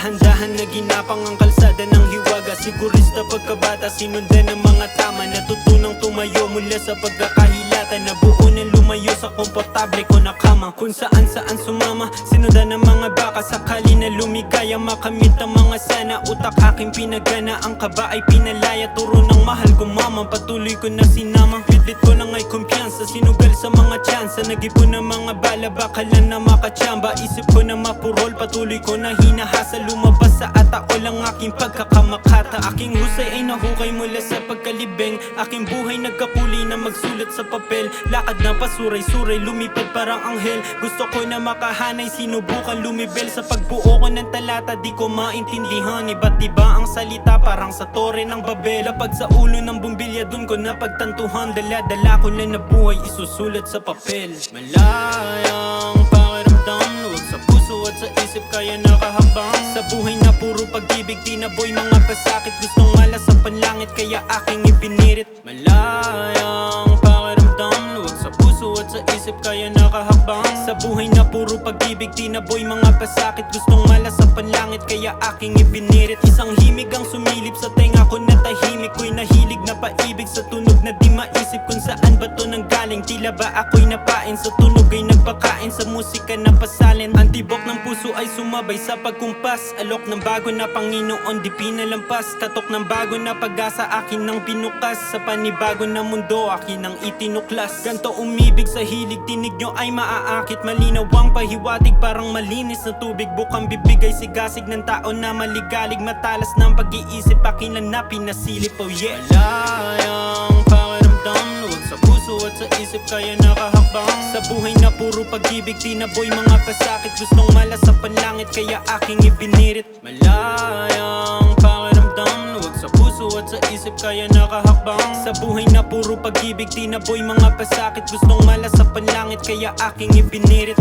Dahan-dahan na ginapang ang kalsada ng hiwaga. Sigurista pagkabata sinundan ng mga tama. Natutunang tumayo mula sa pagkakahilata. Nabuo na lumayo sa komportable ko na kama. Kung saan saan sumama Sinundan ng mga baka. Sakali na lumigaya makamit ang mga sana. Utak aking pinagana Ang kaba ay pinalaya. Turo ng mahal ko mama Patuloy ko na sinama. Bitbit ko lang ay kumpiyansa Sinugal sa mga tsansa. Nag-ipon ng mga bala Baka lang na makachamba Isip ko na mapurol Patuloy ko na hinahasa. Lumabas sa ataol ang aking pagkakamakata Aking husay ay nahukay mula sa pagkalibeng. Aking buhay nagkakulay na magsulat sa papel. Lakad na pasuray-suray Lumipad parang anghel. Gusto ko na makahanay Sinubukan lumibel. Sa pagbuo ko ng talata Di ko maintindihan. Iba't iba ang salita Parang sa tore ng Babel Lapag sa ulo ng bumbilya Dun ko napagtantuhan. Dala-dala ko na buhay Isusulat sa papel. Malayang pakiramdam Luwag sa puso at sa isip Kaya nakahabang Sa buhay na puro pag-ibig Tinaboy mga pasakit. Gustong malas sa panlangit Kaya aking ipinirit. Malayang isip Kaya nakahakbang Sa buhay na puro pag-ibig Tinaboy mga pasakit Gustong malas sa panlangit Kaya aking ipinirit. Isang himig ang sumilip sa Tila ba ako'y napain? Sa tunog ay nagpakain. Sa musika na pasalin. Ang tibok ng puso ay sumabay sa pagkumpas. Alok ng bago na Panginoon di pinalampas. Tatok ng bago na pag-asa akin ang binukas Sa panibago na mundo akin ang itinuklas. Ganto umibig sa hilig tinig nyo ay maaakit. Malinaw ang pahiwatig parang malinis na tubig. Bukang bibigay sigasig ng tao na maligalig. Matalas ng pag-iisip akin lang na pinasilip. Oh yeah. Malayang pakiramdam Luwag sa isip kaya nakahakbang. Sa buhay na puro pag-ibig Tinaboy mga pasakit Gustong malas sa panlangit Kaya aking ibinirit Malayang pakiramdam Luwag sa puso at sa isip kaya nakahakbang. Sa buhay na puro pag-ibig Tinaboy mga pasakit Gustong malas sa panlangit Kaya aking ibinirit